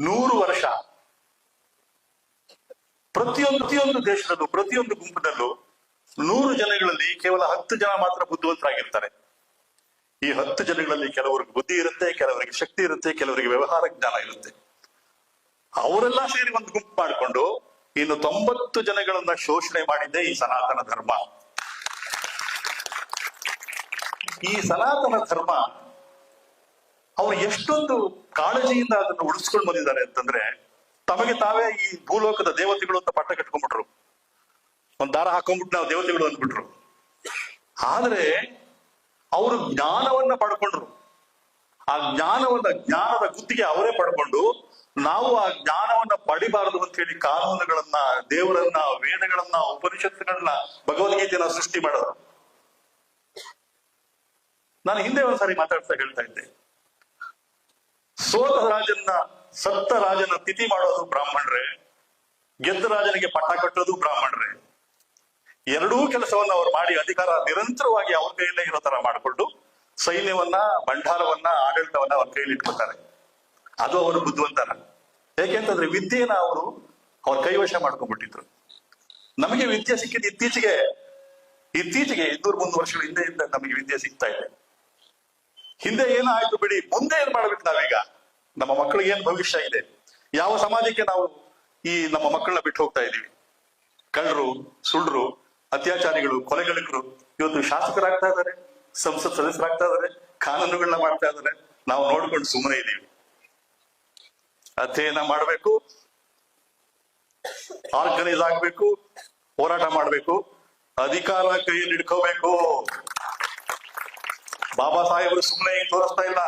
ನೂರು ವರ್ಷ. ಪ್ರತಿಯೊಂದು ದೇಶದಲ್ಲೂ, ಪ್ರತಿಯೊಂದು ಗುಂಪಿನಲ್ಲೂ ನೂರು ಜನಗಳಲ್ಲಿ ಕೇವಲ ಹತ್ತು ಜನ ಮಾತ್ರ ಬುದ್ಧಿವಂತರಾಗಿರ್ತಾರೆ. ಈ ಹತ್ತು ಜನಗಳಲ್ಲಿ ಕೆಲವರಿಗೆ ಬುದ್ಧಿ ಇರುತ್ತೆ, ಕೆಲವರಿಗೆ ಶಕ್ತಿ ಇರುತ್ತೆ, ಕೆಲವರಿಗೆ ವ್ಯವಹಾರ ಜ್ಞಾನ ಇರುತ್ತೆ. ಅವರೆಲ್ಲ ಸೇರಿ ಒಂದು ಗುಂಪು ಮಾಡಿಕೊಂಡು ಇನ್ನು ತೊಂಬತ್ತು ಜನಗಳನ್ನ ಶೋಷಣೆ ಮಾಡಿದ್ದೆ ಈ ಸನಾತನ ಧರ್ಮ. ಈ ಸನಾತನ ಧರ್ಮ ಅವರು ಎಷ್ಟೊಂದು ಕಾಳಜಿಯಿಂದ ಅದನ್ನು ಉಳಿಸ್ಕೊಂಡು ಬಂದಿದ್ದಾರೆ ಅಂತಂದ್ರೆ ತಮಗೆ ತಾವೇ ಈ ಭೂಲೋಕದ ದೇವತೆಗಳು ಅಂತ ಪಟ್ಟ ಕಟ್ಕೊಂಡ್ಬಿಟ್ರು. ಒಂದ್ ದಾರ ಹಾಕೊಂಡ್ಬಿಟ್ಟು ನಾವು ದೇವತೆಗಳು ಅಂದ್ಬಿಟ್ರು. ಆದ್ರೆ ಅವರು ಜ್ಞಾನವನ್ನ ಪಡ್ಕೊಂಡ್ರು. ಆ ಜ್ಞಾನವನ್ನ, ಜ್ಞಾನದ ಗುತ್ತಿಗೆ ಅವರೇ ಪಡ್ಕೊಂಡು ನಾವು ಆ ಜ್ಞಾನವನ್ನ ಪಡಿಬಾರದು ಅಂತ ಹೇಳಿ ಕಾನೂನುಗಳನ್ನ, ದೇವರನ್ನ, ವೇದಗಳನ್ನ, ಉಪನಿಷತ್ತುಗಳನ್ನ ಭಗವದ್ಗೀತೆಯನ್ನ ಸೃಷ್ಟಿ ಮಾಡೋದು ನಾನು ಹಿಂದೆ ಒಂದ್ಸಾರಿ ಮಾತಾಡ್ತಾ ಹೇಳ್ತಾ ಇದ್ದೆ. ಸೋತ ರಾಜನ್ನ, ಸತ್ತ ರಾಜನ ತಿಥಿ ಮಾಡೋದು ಬ್ರಾಹ್ಮಣರೇ. ಗೆದ್ದ ರಾಜನಿಗೆ ಪಟ್ಟ ಕಟ್ಟೋದು ಬ್ರಾಹ್ಮಣರೇ. ಎರಡೂ ಕೆಲಸವನ್ನ ಅವ್ರು ಮಾಡಿ ಅಧಿಕಾರ ನಿರಂತರವಾಗಿ ಅವ್ರ ಕೈಯಲ್ಲೇ ಇರೋ ತರ ಮಾಡಿಕೊಂಡು ಸೈನ್ಯವನ್ನ ಭಂಡಾರವನ್ನ ಆಡಳಿತವನ್ನ ಅವ್ರ ಕೈಯಲ್ಲಿ ಇಟ್ಕೊತಾರೆ ಅದು ಅವರು ಬುದ್ಧಿವಂತರ. ಏಕೆಂತಂದ್ರೆ ವಿದ್ಯೆನ ಅವರು ಅವ್ರ ಕೈವಶ ಮಾಡ್ಕೊಂಡ್ಬಿಟ್ಟಿದ್ರು. ನಮಗೆ ವಿದ್ಯೆ ಸಿಕ್ಕಿದ್ದು ಇತ್ತೀಚೆಗೆ ಇತ್ತೀಚೆಗೆ ಇನ್ನೂರ್ ಮುನ್ನೂರು ವರ್ಷಗಳ ಹಿಂದೆಯಿಂದ ನಮಗೆ ವಿದ್ಯೆ ಸಿಗ್ತಾ ಇದೆ. ಹಿಂದೆ ಏನಾಯ್ತು ಬಿಡಿ, ಮುಂದೆ ಏನ್ ಮಾಡ್ಬೇಕು ನಾವೀಗ? ನಮ್ಮ ಮಕ್ಕಳಿಗೆ ಏನ್ ಭವಿಷ್ಯ ಇದೆ? ಯಾವ ಸಮಾಜಕ್ಕೆ ನಾವು ಈ ನಮ್ಮ ಮಕ್ಕಳನ್ನ ಬಿಟ್ಟು ಹೋಗ್ತಾ ಇದೀವಿ ಕಳ್ಳರು, ಸುಳ್ರು, ಅತ್ಯಾಚಾರಿಗಳು ಕೊಲೆಗಳಿಕರು ಇವತ್ತು ಶಾಸಕರಾಗ್ತಾ ಇದ್ದಾರೆ, ಸಂಸತ್ ಸದಸ್ಯರಾಗ್ತಾ ಇದ್ದಾರೆ ಕಾನೂನುಗಳನ್ನ ಮಾಡ್ತಾ ಇದ್ದಾರೆ. ನಾವು ನೋಡ್ಕೊಂಡು ಸುಮ್ಮನೆ ಇದ್ದೀವಿ ಅಧ್ಯಯನ ಮಾಡಬೇಕು, ಆರ್ಗನೈಸ್ ಆಗ್ಬೇಕು, ಹೋರಾಟ ಮಾಡ್ಬೇಕು, ಅಧಿಕಾರ ಕೈಯಲ್ಲಿ ಹಿಡ್ಕೋಬೇಕು. ಬಾಬಾ ಸಾಹೇಬರು ಸುಮ್ಮನೆ ತೋರಿಸ್ತಾ ಇಲ್ಲ.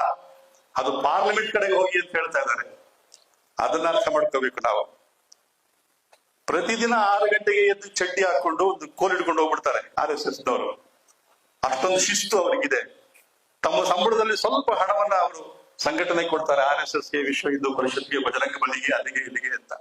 ಅದು ಪಾರ್ಲಿಮೆಂಟ್ ಕಡೆಗೆ ಹೋಗಿ ಅಂತ ಹೇಳ್ತಾ ಇದ್ದಾರೆ. ಅದನ್ನ ಅರ್ಥ ಮಾಡ್ಕೋಬೇಕು ನಾವು. ಪ್ರತಿದಿನ ಆರು ಗಂಟೆಗೆ ಎದ್ದು ಚಡ್ಡಿ ಹಾಕೊಂಡು ಒಂದು ಕೋಲ್ ಹಿಡ್ಕೊಂಡು ಹೋಗ್ಬಿಡ್ತಾರೆ ಆರ್ ಎಸ್ ಎಸ್ ನವರು ಅಷ್ಟೊಂದು ಶಿಸ್ತು ಅವರಿಗಿದೆ. ತಮ್ಮ ಸಂಬಳದಲ್ಲಿ ಸ್ವಲ್ಪ ಹಣವನ್ನ ಅವರು ಸಂಘಟನೆ ಕೊಡ್ತಾರೆ ಆರ್ ಎಸ್ ಎಸ್ಗೆ, ವಿಶ್ವ ಹಿಂದೂ ಪರಿಷತ್ಗೆ ಬಜರಂಗ ಬಲಿಗೆ, ಅಲ್ಲಿಗೆ ಇಲ್ಲಿಗೆ ಅಂತ.